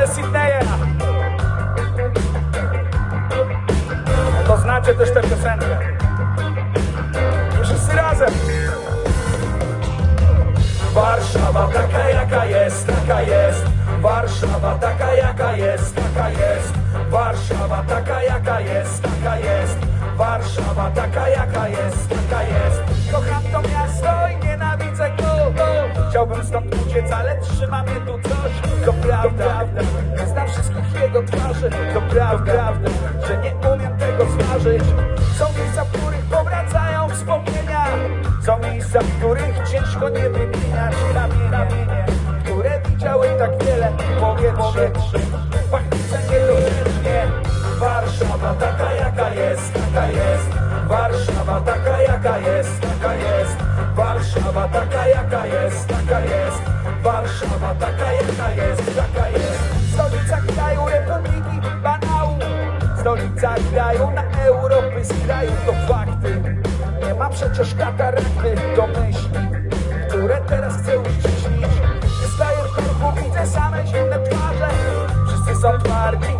ze Sydneya. To znacie też tę piosenkę. Wszyscy razem. Warszawa taka jaka jest, taka jest. Warszawa taka jaka jest, taka jest. Warszawa taka jaka jest, taka jest. Warszawa taka jaka jest, taka jest. Kocham uciec, ale trzyma tu coś. To prawda, nie znam wszystkich jego twarzy. To prawda, że nie umiem tego zważyć. Są miejsca, w których powracają wspomnienia. Są miejsca, w których ciężko nie wymieniać ramienie, które widziały tak wiele powietrze. Pachnice niedorzecznie. Warszawa taka jaka jest, taka jest. Warszawa taka jaka jest, taka jest. Warszawa taka jaka jest, taka jest. Warszawa taka jaka jest, taka jest. Stolica kraju Republiki Banału. Stolica kraju na Europy z kraju to fakty. Nie ma przecież katarakty do myśli, które teraz chcę uściślić. Wystaję w korku, widzę same zimne twarze. Wszyscy są twardzi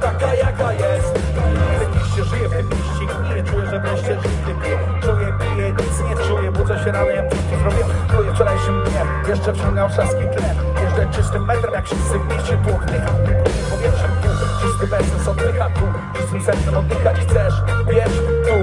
taka jaka jest. W tym żyję, w tym mieście gniję, czuję, że wreszcie żyję w tym Czuję, piję, nic nie czuję, budzę się rano, jem co zrobiłem Czuję wczorajszym dniem, jeszcze wciągam trzaski tlen Jeżdżę czystym metrem, jak wszyscy w mieście tu oddycham Tym powietrzem tu, czysty bezsens oddycha tu. Czystym sercem oddychać chcesz, wiesz, tu.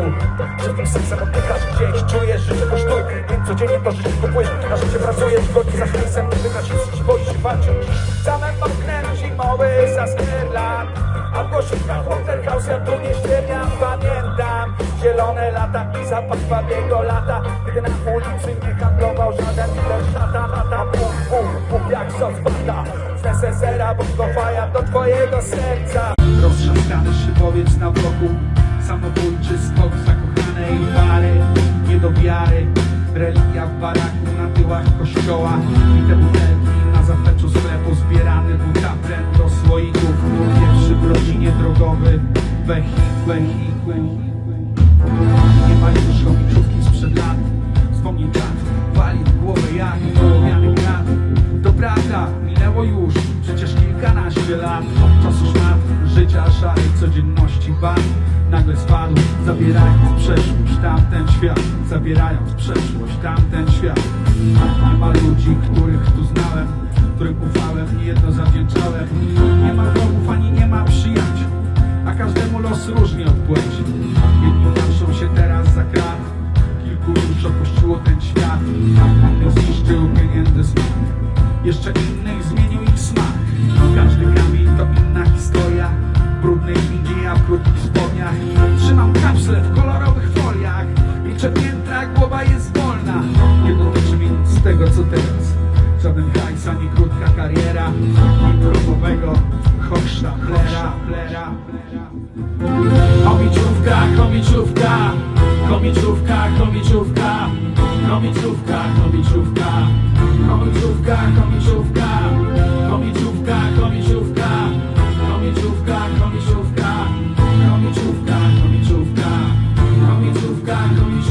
Czystym sercem oddychasz gdzieś, czujesz, życie kosztuje Więc codziennie to życie kupujesz, na życie pracujesz Zgodnie za nie wygrać nic, boisz się walczyć Samym oknem zimowy Sasterland a w House ja tu nie ściemniam, pamiętam. Zielone lata i zapach babiego lata. Gdy na ulicy nie handlował żaden lider szata Lata pum, pum, pum jak sos bata. Z SSR-a faja do twojego serca. Roztrzaskany szybowiec na boku Samobójczy skok zakochanej pary. Nie do wiary Religia w baraku na tyłach kościoła. I te butelki na zapleczu 15 lat od czasu szmat Życia szarej codzienności ban. Nagle spadł, zabierając przeszłość Tamten świat, zabierając przeszłość Tamten świat. Nie ma ludzi, których tu znałem Którym ufałem i jedno zawdzięczałem. Nie ma wrogów, ani nie ma przyjaciół A każdemu los różnie odpłaci Jedni patrzą się teraz za krat Kilku już opuściło ten świat. Zniszczył pieniędzy smak Jeszcze innych brudnych mini, a w krótkich spodniach Trzymam kapsle w kolorowych foliach Liczę piętra, głowa jest wolna. Nie dotyczy mi nic z tego co teraz. Żaden hajs, ani krótka kariera Mikrofowego hochszta, plera, plera Komiczówka, komiczówka Komiczówka, komiczówka Komiczówka, komiczówka Komiczówka, komiczówka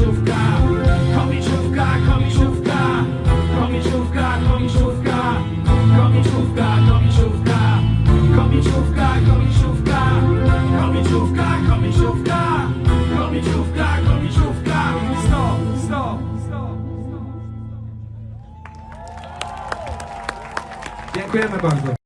komiczówka, komiczówka, komiczówka, komiczówka, komiczówka, komiczówka, komiczówka, komiczówka, komiczówka, komiczówka, komiczówka, komiczówka, komiczówka, stop, stop, stop. Dziękujemy bardzo